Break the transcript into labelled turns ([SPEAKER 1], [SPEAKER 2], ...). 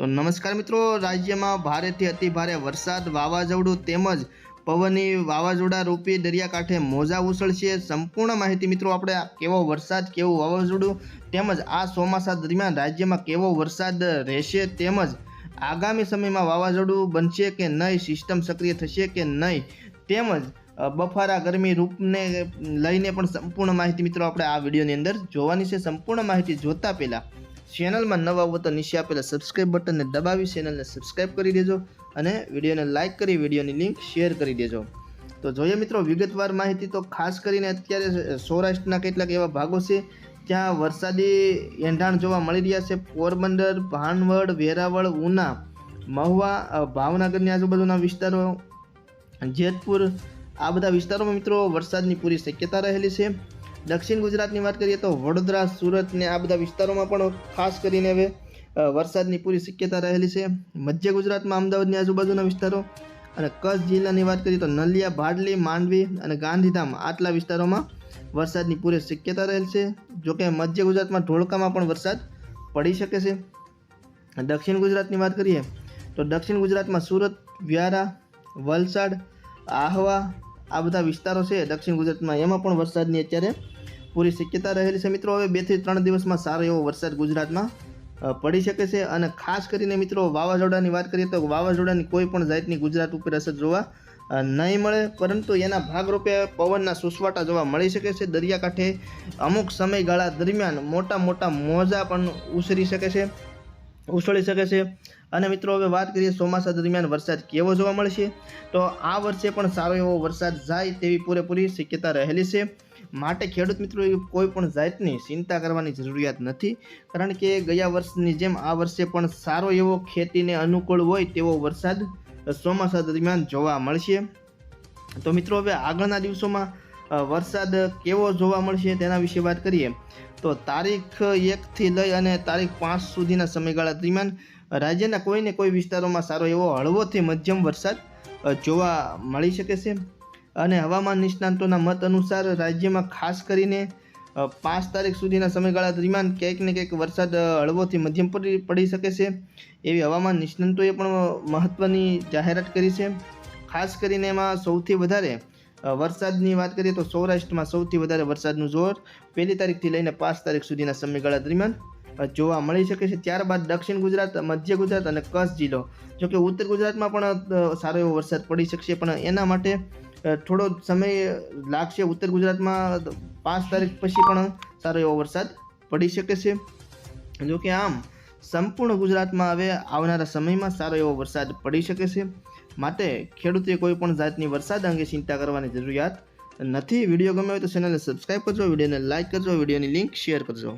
[SPEAKER 1] તો નમસ્કાર મિત્રો, રાજ્યમાં ભારેથી અતિ ભારે વરસાદ, વાવાઝોડું તેમજ પવનની વાવાઝોડા રૂપી દરિયાકાંઠે મોજા ઉછળશે. સંપૂર્ણ માહિતી મિત્રો આપણે કેવો વરસાદ, કેવું વાવાઝોડું તેમજ આ ચોમાસા દરમિયાન રાજ્યમાં કેવો વરસાદ રહેશે તેમજ આગામી સમયમાં વાવાઝોડું બનશે કે નહીં, સિસ્ટમ સક્રિય થશે કે નહીં તેમજ બફારા, ગરમી રૂપને લઈને પણ સંપૂર્ણ માહિતી મિત્રો આપણે આ વિડીયોની અંદર જોવાની છે. સંપૂર્ણ માહિતી જોતા પહેલાં ચેનલમાં નવા હો તો નીચે આપેલા સબસ્ક્રાઇબ બટનને દબાવી ચેનલને સબસ્ક્રાઇબ કરી દેજો અને વિડીયોને લાઇક કરી, વિડીયોની લિંક શેર કરી દેજો. તો જોઈએ મિત્રો, વિગતવાર માહિતી તો ખાસ કરીને અત્યારે સૌરાષ્ટ્રના કેટલાક એવા ભાગો છે ત્યાં વરસાદી એંધાણ જોવા મળી રહ્યા છે. પોરબંદર, ભાનવડ, વેરાવળ, ઉના, મહુવા ભાવનગરની આજુબાજુના વિસ્તારો, જેતપુર, આ બધા વિસ્તારોમાં મિત્રો વરસાદની પૂરી શક્યતા રહેલી છે. દક્ષિણ ગુજરાતની વાત કરીએ તો વડોદરા, સુરત ને આ બધા વિસ્તારોમાં પણ ખાસ કરીને હવે વરસાદની પૂરી શક્યતા રહેલી છે. મધ્ય ગુજરાતમાં, અમદાવાદની આજુબાજુના વિસ્તારો અને કચ્છ જિલ્લાની વાત કરીએ તો નલિયા ભાડલી માંડવી અને ગાંધીધામ આટલા વિસ્તારોમાં વરસાદની પૂરી શક્યતા રહેલ છે. જોકે મધ્ય ગુજરાતમાં ધોળકામાં પણ વરસાદ પડી શકે છે. દક્ષિણ ગુજરાતની વાત કરીએ તો દક્ષિણ ગુજરાતમાં સુરત, વ્યારા, વલસાડ, આહવા આ બધા વિસ્તારો છે દક્ષિણ ગુજરાતમાં. એમાં પણ વરસાદની અત્યારે પૂરી શક્યતા રહેલી છે. મિત્રો, હવે બેથી ત્રણ દિવસમાં સારો એવો વરસાદ ગુજરાતમાં પડી શકે છે. અને ખાસ કરીને મિત્રો, વાવાઝોડાની વાત કરીએ તો વાવાઝોડાની કોઈ પણ જાતની ગુજરાત ઉપર અસર જોવા નહીં મળે. પરંતુ એના ભાગરૂપે પવનના સુસવાટા જોવા મળી શકે છે. દરિયાકાંઠે અમુક સમયગાળા દરમિયાન મોટા મોટા મોજા પણ ઉછરી શકે છે, ઉછળી શકે છે. અને મિત્રો, હવે વાત કરીએ ચોમાસા દરમિયાન વરસાદ કેવો જોવા મળશે? તો આ વર્ષે પણ સારો એવો વરસાદ જાય તેવી પૂરેપૂરી શક્યતા રહેલી છે. માટે ખેડૂત મિત્રો કોઈ પણ જાતની ચિંતા કરવાની જરૂરિયાત નથી. કારણ કે ગયા વર્ષની જેમ આ વર્ષે પણ સારો એવો ખેતીને અનુકૂળ હોય તેવો વરસાદ ચોમાસા દરમિયાન જોવા મળશે. તો મિત્રો, હવે આગળના દિવસોમાં વરસાદ કેવો જોવા મળશે તેના વિશે વાત કરીએ. તો તારીખ એકથી લઈ અને તારીખ પાંચ સુધીના સમયગાળા દરમિયાન રાજ્યના કોઈને કોઈ વિસ્તારોમાં સારો એવો હળવોથી મધ્યમ વરસાદ જોવા મળી શકે છે. અને હવામાન નિષ્ણાંતોના મત અનુસાર રાજ્યમાં ખાસ કરીને પાંચ તારીખ સુધીના સમયગાળા દરમિયાન ક્યાંક ને ક્યાંક વરસાદ હળવોથી મધ્યમ પડી શકે છે. એવી હવામાન નિષ્ણાંતોએ પણ મહત્ત્વની જાહેરાત કરી છે. ખાસ કરીને એમાં સૌથી વધારે વરસાદની વાત કરીએ તો સૌરાષ્ટ્રમાં સૌથી વધારે વરસાદનું જોર પહેલી તારીખથી લઈને પાંચ તારીખ સુધીના સમયગાળા દરમિયાન જોવા મળી શકે છે. ત્યારબાદ દક્ષિણ ગુજરાત, મધ્ય ગુજરાત અને કચ્છ જિલ્લો. જોકે ઉત્તર ગુજરાતમાં પણ સારો એવો વરસાદ પડી શકશે, પણ એના માટે થોડો સમય લાગશે. ઉત્તર ગુજરાતમાં પાંચ તારીખ પછી પણ સારો એવો વરસાદ પડી શકે છે. જોકે આમ સંપૂર્ણ ગુજરાતમાં હવે આવનારા સમયમાં સારો એવો વરસાદ પડી શકે છે. માટે ખેડૂતે કોઈ પણ જાતની વરસાદ અંગે ચિંતા કરવાની જરૂરિયાત નથી. વીડિયો ગમે હોય તો ચેનલને સબસ્ક્રાઈબ કરજો, વિડીયોને લાઇક કરજો, વિડીયોની લિંક શેર કરજો.